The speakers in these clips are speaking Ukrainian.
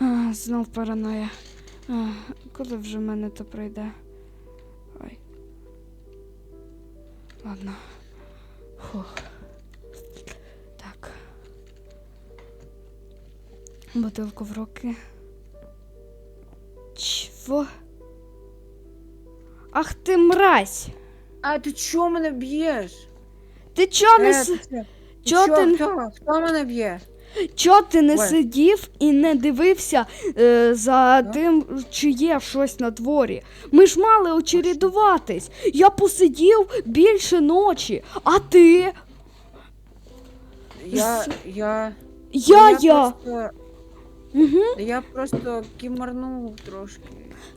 А, знов параноя. А, коли вже в мене то пройде? Ой. Ладно. Фух. Так. Бутилку в руки. Чого? Ах ти мразь! А ти чого мене б'єш? Ти чо не, Е, с... ти чо чо- ти... Хто? Хто мене б'є? Чо ти не Ой. сидів і не дивився е, за Да? тим, чи є щось на дворі? Ми ж мали очередуватись. Я посидів більше ночі, а ти? Я. З- Я. Я я. Просто, Угу. я просто кімарнув трошки.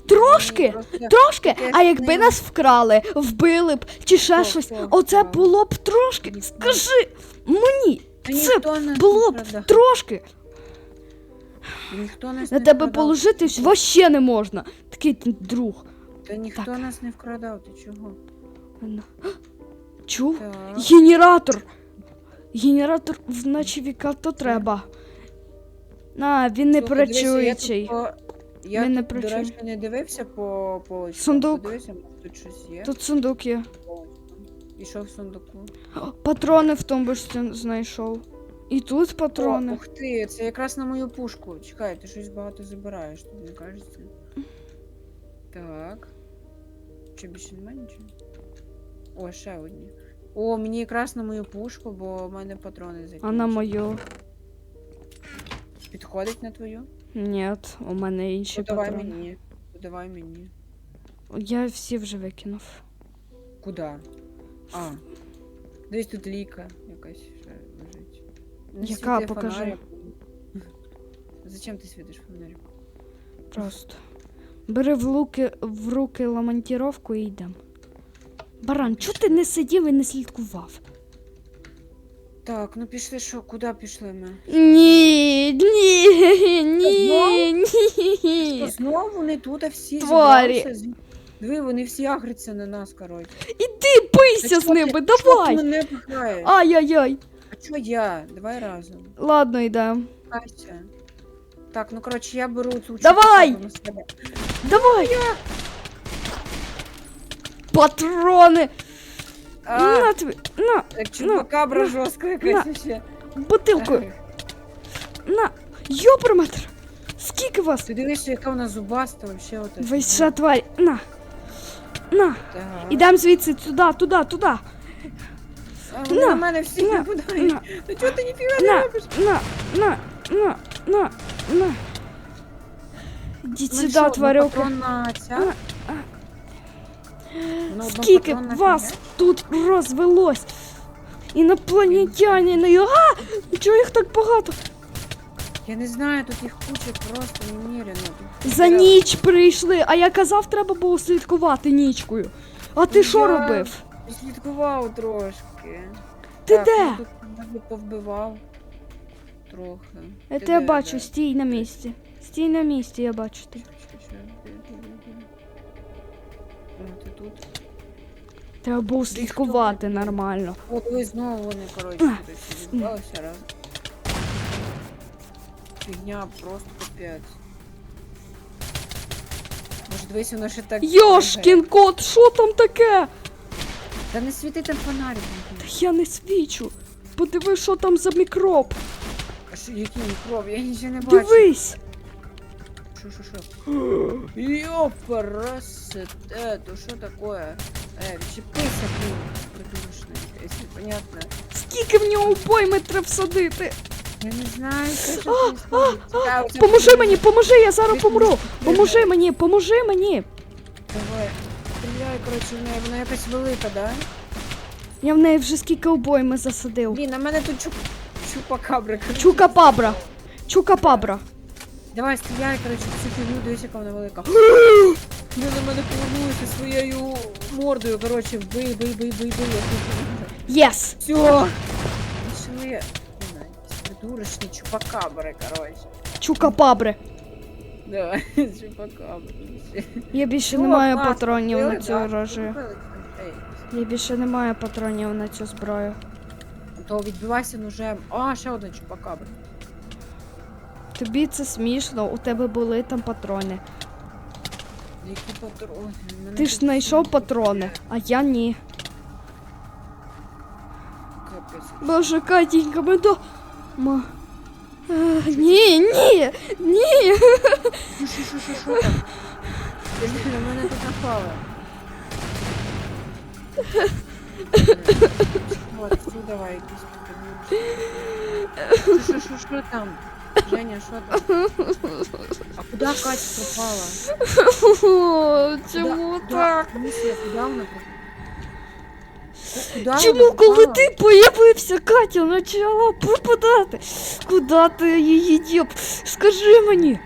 Трошки? Просто- Трошки, а якби нас вкрали, вбили б чи ще Хто, щось, хто оце вкрав? було б трошки. Скажи мені, це було б трошки. Ніхто нас На не тебе вкрадав. положитись вообще не можна. Такий ти друг. Та ніхто Так. нас не вкрадав, ти чого? Ладно. Чув? Так. Генератор. Генератор в ночі віка то треба. А, він не Слухай, дивися. Я, тут по- я Він не тут, до працює. речі, не дивився по полочкам. Сундук. Подивися, може тут щось є. Тут сундук є. І що в сундуку? Патрони в тумбочці знайшов. І тут О, патрони. ух ти, це якраз на мою пушку. Чекай, ти щось багато забираєш, тобі не кажеться. Так. Чи більше немає нічого? О, ще одні. О, мені якраз на мою пушку, бо в мене патрони закінчились. А на мою? Підходить на твою? Ні, у мене інші Ну, давай патрони. мені. Ну, Давай мені. Я всі вже викинув. Куда? А. Десь тут ліка якась ще лежить. Не Яка? світи Покажи. Зачем ти світиш фонариком? Просто. Бери в, луки, в руки ламантіровку і йдемо. Баран, чого ти не сидів і не слідкував? Так, ну пішли що, куди пішли ми? Ні, ні, ні, ні. знову вони тут, а всі Тварі. зібралися? Диви, вони всі агряться на нас, коротше. Іди бийся з ними, чого ти давай. мене пихаєш? Ай-яй-яй. А чого я? Давай разом. Ладно, йдемо. Кася. Так, ну коротше, я беру цю Давай! чупакабру на себе. Давай. Патрони. А, На тобі, на, так чупакабра жорстка на. якась ще. бутилку. На. Йоперметр. Скільки вас? Ти дивишся, яка вона зубаста, вообще ота. Вийшла тварь. На. На. Ідемо звідси туди, туди, туди. На, на мене всі на, нападають. на. Ну чого ти ніфіга не На, робиш? на, на, на, на, на. Ідіть Ну сюди, тварюка. однопатронна ця? На, а. Вона Скільки однопатронна вас фігня? тут розвелось? Інопланетяни, а! Чого їх так багато? Я не знаю, тут їх куча просто неміряно. Тут За ніч прийшли, а я казав, треба було слідкувати нічкою. А ти Ну, що я- робив? Слідкував трошки. Ти Так, де? ну, Тут повбивав. Трохи. Я тебе де, бачу, де? стій на місці. Стій на місці, я бачу тебе. О, ти тут. Треба було слідкувати нормально. О, диви, знову вони, коротше, тут раз. Фігня просто капець. Може, дивись, воно ще так. Йошкін кот, що там таке? Та не світи там фонарик. Та я не свічу. Подиви, що там за мікроб. А що, який мікроб? Я нічого не бачу. Дивись. Що, що, що? Ёпарасете, то що таке? Е, відчепися, блін, придурочний, якесь непонятне. Скільки в нього пойми треба всадити? Я не знаю, що. Цікаво, це Поможи мені, поможи, я зараз помру. Поможи мені, поможи мені. Давай, стріляй, коротше, в неї, вона якась велика, да? Я в неї вже скільки обойми засадив. Блін, на мене тут чуп... чупакабра, коротше. Чука пабра. Чука пабра. Давай, стріляй, коротше, в цю фігню, дивись, яка вона велика. Вони на мене повернулися своєю мордою, коротше, бий, бий, бий, бий, бий. Єс. Все. Пішли. Не знаю, якісь придурочні чупакабри, коротше. Чука пабри. Да, чупакабри. Я більше Ну, не маю патронів на цю там, ей. Я більше не маю патронів на цю зброю. То відбивайся ножем. А, ще одна чупакабра. Тобі це смішно, у тебе були там патрони. Які патрони? Мене Ти ж тут знайшов патрони, а я ні. Капець. Боже, Катінька, ми до. Ма. Е, ні, ні, ні. Що, що, що, що, що там? Ти ж на мене тут напали. От, ну давай, якісь тут. Що, що, що, що там? Женя, що там? А куди Катя пропала? О, чому Куда- так? куда- Місія, куди вона пропала? Куда Чому, вона коли ти появився, Катя почала пропадати? Куди ти її діб? Скажи мені.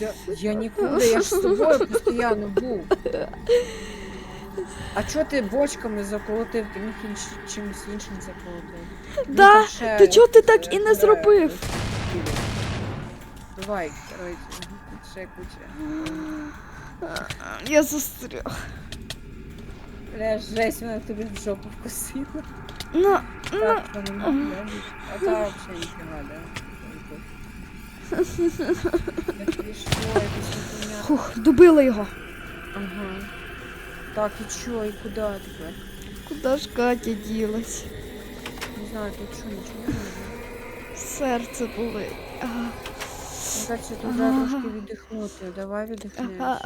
Я, я нікуди, я ж з тобою постійно був. А чого ти бочками заколотив? Ти міг інш- чимось іншим заколотив. Ну, Да, там ще, то чого ти так і не зробив? Давай, коротше, ще куча. Я застряг. Бля, жесть, вона тобі в жопу вкусила. Ну, ну, Так, що не можна, А та взагалі ніфіга, да? Я тобі що, якось непонятно. фух, добила його. Ага. Так, і чо, і куди тепер? Куди ж Катя ділась? Не знаю, тут що, нічого не буде. Серце болить. Кажется, тут треба трошки віддихнути. Давай віддихнемо.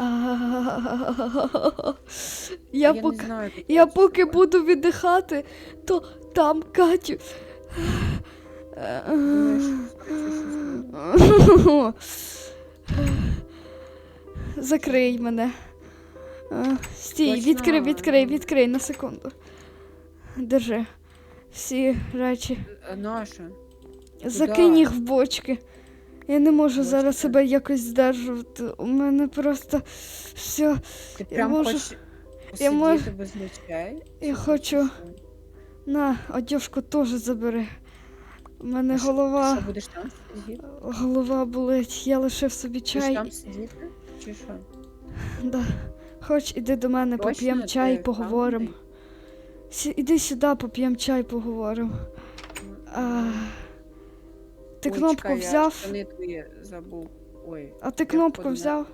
Я не поки, знаю. я поки буду віддихати, то там Катю. Думаєш, що щось буде? Закрий мене. Стій, Точно? відкрий, відкрий, відкрий на секунду. Держи. Всі речі. Е, Наша. Закинь їх в бочки. Я не можу зараз себе якось здержувати. У мене просто все. Ти Я прям можу- хочеш я посидіти без речей? Я хочу. На, одежку теж забери. У мене А голова. Що будеш там сидіти? Голова болить. Я лишив собі Будеш чай. там сидіти? Чи що? Да. Хоч іди до мене, поп'ємо чай, поговоримо. Іди сюди, поп'ємо чай, поговоримо. А, ти Ой, кнопку чекай, я взяв? штани твої забув. Ой. А ти я кнопку походу, взяв?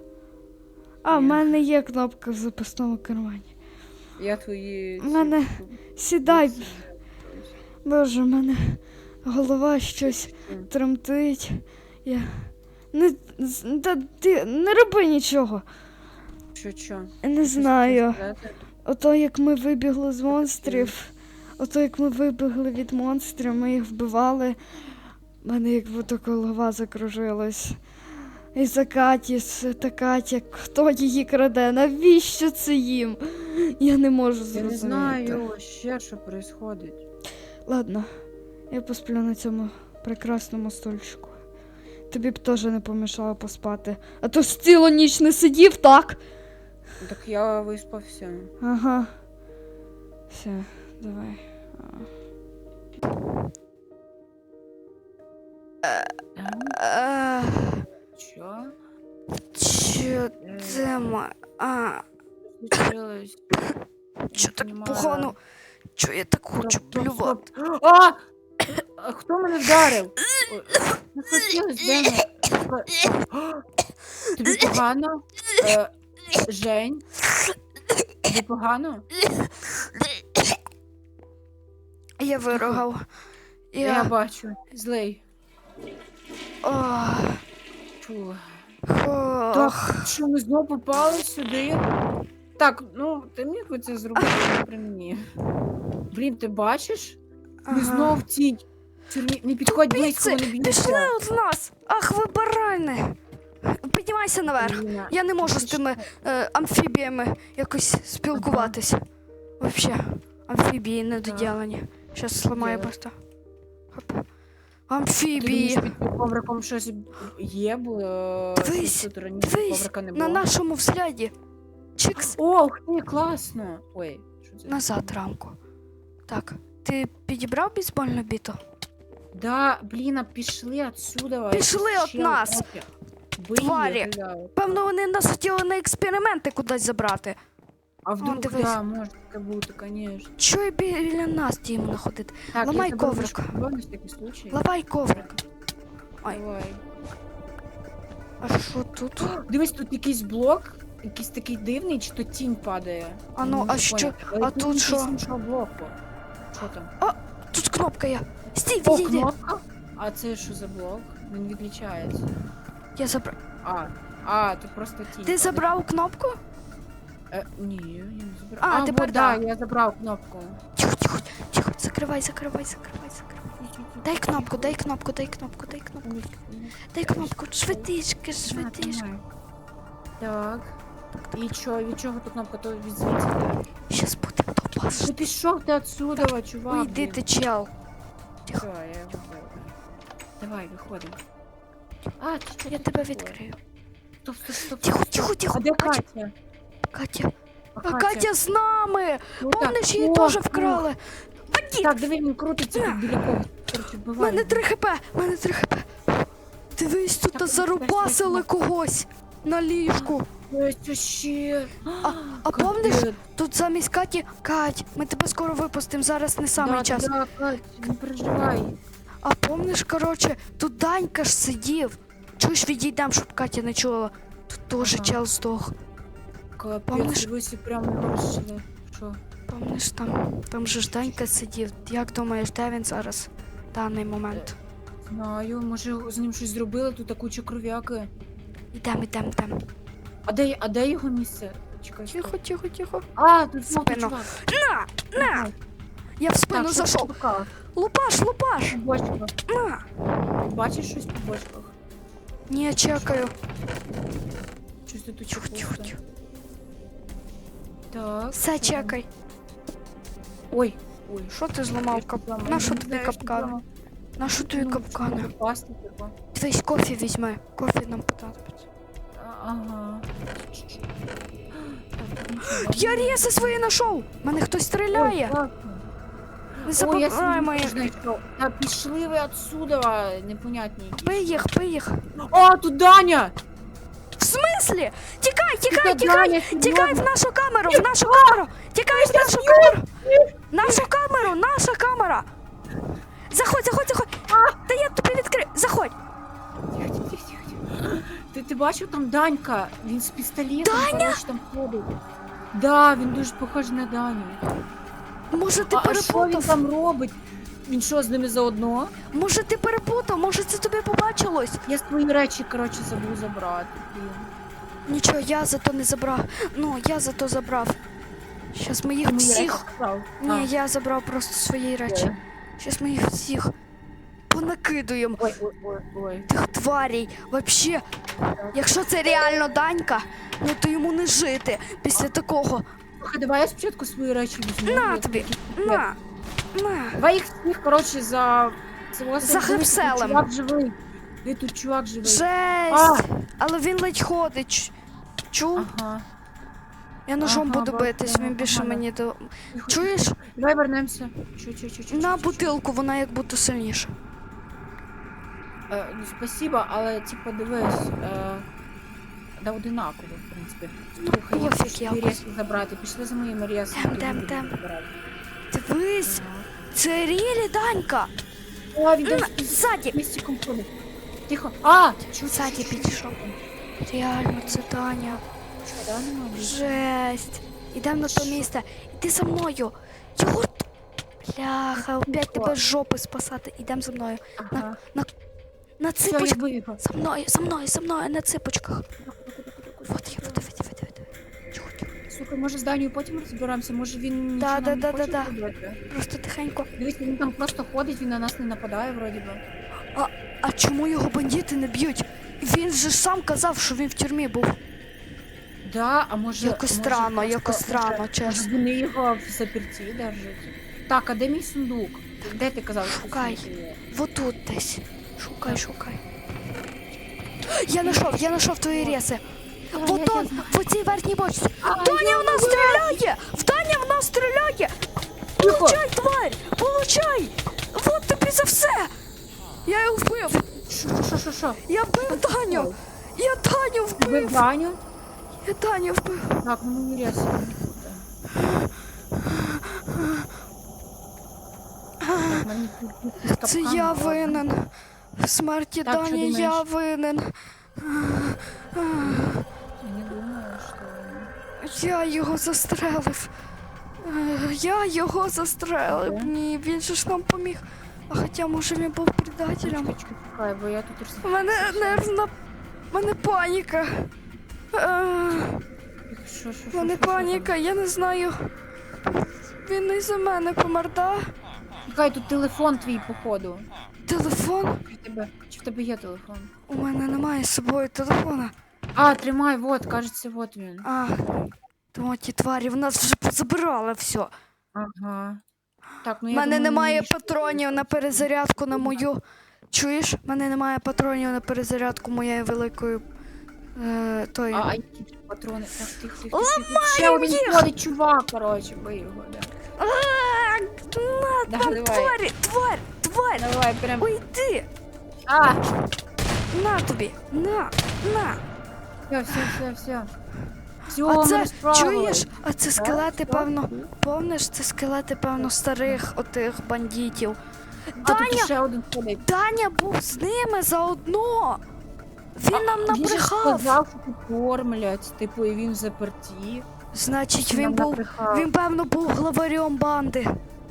А, в Ні. мене є кнопка в запасному кармані. Я твої. ці Мене- Сідай, боже, в мене голова щось М. тремтить. Я. Не, з- та ти не роби нічого. Що, що? Не знаю. Ото як ми вибігли з монстрів, ото як ми вибігли від монстрів, ми їх вбивали. У мене як будто голова закружилась. І за Катіс, та Катя, хто її краде? Навіщо це їм? Я не можу Я зрозуміти. не знаю ще, що відбувається. Ладно, я посплю на цьому прекрасному стульчику. Тобі б теж не помішало поспати. А то ж цілу ніч не сидів, так? Так я виспався. Ага. Все, давай. Що? Чо це ма? А, Случилось. чо так погано? Чо я так хочу плювати? А! А хто мене вдарив? Не. Тобі погано? Е, Жень? Тобі погано? Я вирогав. Я, Я. бачу. Злий. О, Так, що ми знову попали сюди? Так, ну ти міг би це зробити не при мені. Блін, ти бачиш? Ми Ага. знов в цій тюрмі. Не підходь близько, Піци, вони Пішли б'ються. от нас! Ах, ви барани! Піднімайся наверх. Бліна, Я не можу з тими е, амфібіями якось спілкуватися. Вообще, амфібії недоділені. Щас зламаю просто. Хоп. Амфібії. під ковриком щось є, бо е, Дивись, тут раніше дивись, коврика не На нашому взгляді. Чикс. Ох, ти, класно. Ой, що це? Назад рамку. Так, ти підібрав бейсбольну біту? Да, блін, а пішли отсюда. Пішли Ще от нас, трохи. Бий, тварі. я гуляю. Певно, вони нас хотіли на експерименти кудись забрати. А вдруг, дивись. да, може таке бути, конечно. І біля нас діємо ходити? Так, Ламай я тебе коврик. вишкодую на всякий случай. Лавай коврик. Ай. Давай. А що тут? Дивись, тут якийсь блок, якийсь такий дивний, чи то тінь падає. А ну, а що- а тут якийсь що? блоку. Що там? Тут кнопка є. Стій, О, відійди. кнопка. А це що за блок? Він відлічається. Я забрав. А, а, тут просто тінь. Ти падає. забрав кнопку? Е, ні, я не забрав. А, а тепер вот, да, я забрав кнопку. Тихо, тихо, тихо. Закривай, закривай, закривай, закривай. Дай кнопку, дай кнопку, дай кнопку, дай кнопку. Дай кнопку. Швидички. Тримай. Так. І що, від чого тут кнопка? То від звідси. Щас будемо Ти допасти. пішов ти отсюда, чувак. Уйди ти, чел. Все, я його. Давай, виходимо. А, ти Я тебе відкрию. Стоп, стоп, стоп. Тихо, тихо, тихо. А де Катя, Катя? А Катя з нами! Ну, так. Помниш, її О, теж вкрали. Бандит! Так, диви, він крутиться тут біля кого. Короче, У мене 3 хп, у мене 3 хп. Дивись, тут Так, зарубасили когось на ліжку. Ось ще. А, а помниш, Капець. тут замість Каті, Кать, ми тебе скоро випустимо, зараз не самий да, час. Да, Кать, не переживай. А помниш, коротше, тут Данька ж сидів. Чуєш, відійдем, щоб Катя не чула. Тут теж Ага. чел здох. Капець, Помниш? дивись, і прямо. Що? Помниш, там, там же ж Данька сидів. Як думаєш, де він зараз? В даний момент. Знаю, може з ним щось зробили, тут куча кров'яки. Ідем, ідем, ідем. А де, а де його місце? Чекай. Тихо, чекай. тихо, тихо. А, тут знову Спину. чувак. На! На! Я в спину Так, зайшов. Лупаш, лупаш! Бочках. На! Бачиш щось по бочках? Ні, чекаю. Щось ти тут Тихо, тихо, тихо. Так. Все, чекай. Ой. Ой. Що ти зламав кап... Зламав. На що тобі капкани? На що тобі Ну, капкани? типу. Кофе візьми. Кофе нам понадобиться. Ага. Я рєси свої знайшов! Мене хтось стріляє! Не забирай мої. Та пішли ви отсюда, непонятні. Пий їх, пий їх. О, тут Даня! Смислі? Тікай, тікай, тікай! Тікай в нашу камеру, в нашу камеру! Тікай в нашу камеру! Нашу камеру, наша камера! Заходь, заходь, заходь! Та я тобі відкрию! Заходь! Ти, ти бачив там Данька? Він з пістолетом коротше, там ходить. Да, він дуже похожий на Даню. Може ти а, а що він перепутав? там робить? Він що, з ними заодно? Може ти перепутав? Може це тобі побачилось? Я свої речі, коротше, забув забрати. блін. Нічого, я зато не забрав. Ну, я зато забрав. Щас ми їх всіх. Ні, я забрав просто свої речі. Щас ми їх всіх понакидуємо. Ой, ой, ой, ой. Тих тварій. Вообще, якщо це реально Данька, ну то йому не жити після такого. Слухай, давай я спочатку свої речі візьму. На тобі, На, на. Давай їх всіх, коротше, за... За тут живий. Ти тут чувак живий. Жесть! Але він ледь ходить. Чув? Ага. Я ножом ага, буду бачу, битись, він більше ага. мені до. Чуєш? Давай вернемося. Чу, чу, чу, чу, На чу, чу. бутилку, вона як будто сильніша. Е, ну, спасибо, але типу дивись. Е, да одинаково, в принципі. Слухай, я пофіг хочу твої рейси забрати. Пішли за моїми рейсами. Тем, тем, тем. Дивись, це Рілі Данька. О, він На, десь Ззаді. містиком ходить. Тихо. А! Ззаді підійшов. Реально, це Таня. Жесть. Ідемо на то місце. Іди за мною. Його. Бляха, опять тебе з жопи спасати. Ідемо за мною. На Все, я ципочках. За мною, за мною, за мною, на ципочках. Вот я, вот, вот, вот. Слухай, може з Данію потім розберемося, може він Да, да, да, да, да. Просто тихенько. Дивись, він там просто ходить, він на нас не нападає вроді би. А чому його бандити не б'ють? Він же сам казав, що він в тюрмі був. Да, а може... Якось може странно, просто- якось странно, чесно. Може вони його в заперті держать. Так, а де мій сундук? Де ти казав, що Шукай. сундук є? Вот тут десь. Шукай, шукай. Я знайшов, я знайшов твої реси. Вот он, в цій верхній бочці. Даня в нас стріляє! В Даня в нас стріляє! Получай, тварь! Получай! Вот тобі за все! Я його вбив! Що, що, що, що? Я вбив Даню! Я Даню Ви вбив! Даню? Я Даню вбив! Так, ну тут якийсь Це я винен. В смерті Так, що Дані я винен. Я не думаю, що... Я його застрелив. Я його застрелив. Ні, він же ж нам поміг. А хоча, може, він був предателем. Чекай, бо я тут У мене нервна. У мене паніка. Е, Що, що, що, У мене паніка, я не знаю. Він не за мене помер, да? Чекай, тут телефон твій, походу. Телефон? Чи в тебе, чи в тебе є телефон? У мене немає з собою телефона. А, тримай, вот, кажеться, вот він. А, тому ті тварі в нас вже позабирали все. Ага. Так, ну У я мене думаю, немає ще- патронів на перезарядку на мою. Чуєш? У мене немає патронів на перезарядку моєї великої. Е, тої. А, а які ті патрони? Так, тих, тих, тих, тих. Ще один їх! ходить чувак, коротше, бий його, да. А, на, Да, там давай. тварі, тварь, тварь! Давай, прям. Уйди! А! На тобі! На! На! Все, все, все, все. Все, А це чуєш? А це скелети, певно. Помниш, це скелети, певно, старих отих бандитів. А, тут Даня, ще один ходить. Даня був з ними заодно. Він нам Він же набрехав. сказав, що тут кормлять, типу, і він в заперті. Значить, Нам він був. набрехав. Він, певно, був главарем банди.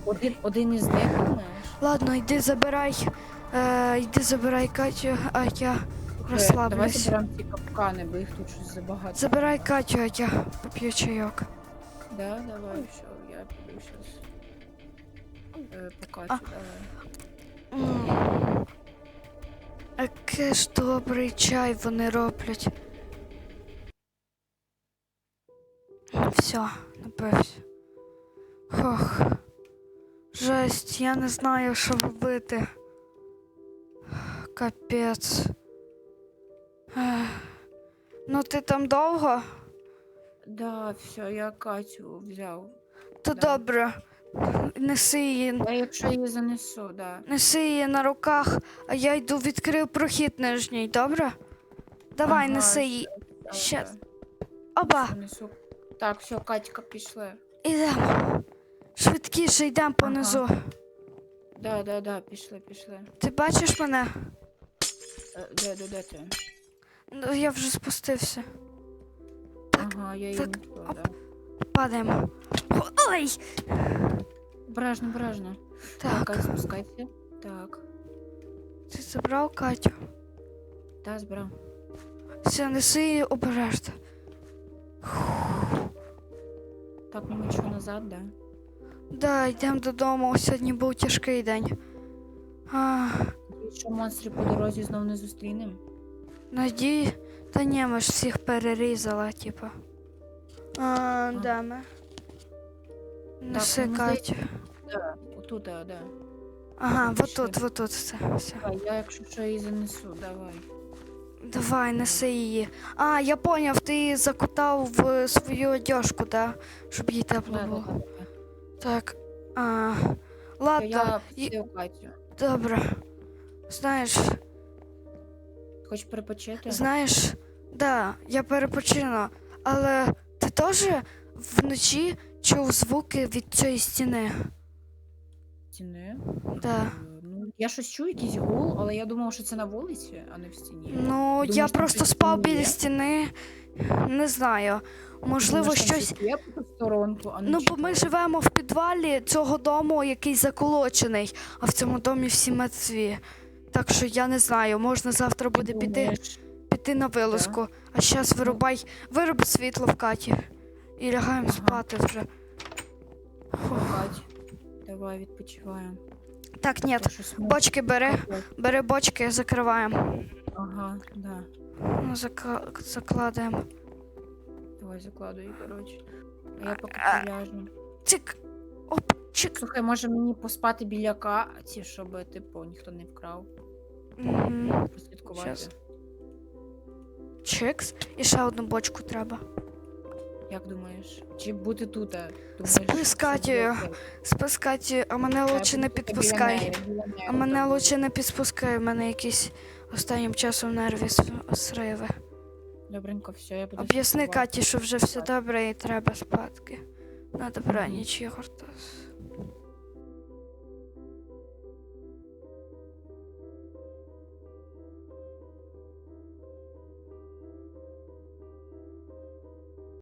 Один, один із них, думаєш? Ладно, йди забирай. Е, йди забирай Катю, а я Давай розслаблюсь. заберемо ці капкани, бо їх тут щось забагато. Забирай Катю, а я поп'ю чайок. Да, давай, що, я піду щас. Е, покачу, А. давай. М. Який ж добрий чай вони роблять. Все, напився. Хох. Жесть, я не знаю, що робити. Капець. Ну ти там довго? Да, все, я Катю взяв. То Да. добре. Неси її. Я якщо її занесу, да. Неси її на руках, а я йду відкрию прохід нижній, добре? Давай, Ага, неси її. Щас. да, Оба, занесу. Так, все, Катька, пішли. ідемо. Швидкіше йдемо понизу. Да, да, да, пішли, пішли. Ти бачиш мене? Е, де, де, де ти? Ну, Я вже спустився. Ага, я її так, несу, оп. да. Падаємо. Ой! Обережно, обережно. Так, Так, спускайся. Так, ти забрав Катю. та, збирав. Все, неси її обережно. Так, ну ми що назад, да? Да, йдемо додому. Сьогодні був тяжкий день. А, що монстрів по дорозі знов не зустрінемо? Надій. Та ні, ми ж всіх перерізала, типа. А, де ми? Неси Катю. Да, отут, да, да. Ага, Пішли. вот тут, вот тут все. все. Давай, я якщо що її занесу, давай. Давай, неси її. А, я поняв, ти її закутав в свою одежку, да? Щоб їй тепло Да, да, було. да, да. Так. А, ладно, Я пустив Катю. добре. Знаєш, Хочеш перепочити? знаєш, да, я перепочину, але ти теж вночі чув звуки від цієї стіни. Стіни? Да. Е, Ну, я щось чую, якийсь гул, але я думав, що це на вулиці, а не в стіні. Ну, я Думаєш, там просто щось спав є? біля стіни. Не знаю. Можливо, Думаєш, там щось. є по сторонку, а не Ну, бо ми живемо в підвалі цього дому, який заколочений, а в цьому домі всі мертві. Так що я не знаю, можна завтра буде піти, піти на вилазку. А зараз вирубай, вироби світло в хаті. І лягаємо Ага. спати вже. Кать, давай відпочиваємо. Так, ні, бочки бери, бери бочки, закриваємо. Ага, да. Ну, зака- закладаємо. Давай закладуй, коротше. А я поки А. приляжу. Цик. Оп, чик. Слухай, може мені поспати біля каті, щоб, типу, ніхто не вкрав. Мгм. Прослідкувати. Щас. Чикс. І ще одну бочку треба. Як думаєш? Чи бути тут? а? Думаєш, Спи що з це буде окей? Спискати, а мене лучше не біля підпускай. біля А мене лучше не підпускай, у мене якісь останнім часом нерві с- сриви. Добренько, все, я буду Об'ясни слідкувати. Каті, що вже все добре і треба спадки. На добраніч, Ігор. та-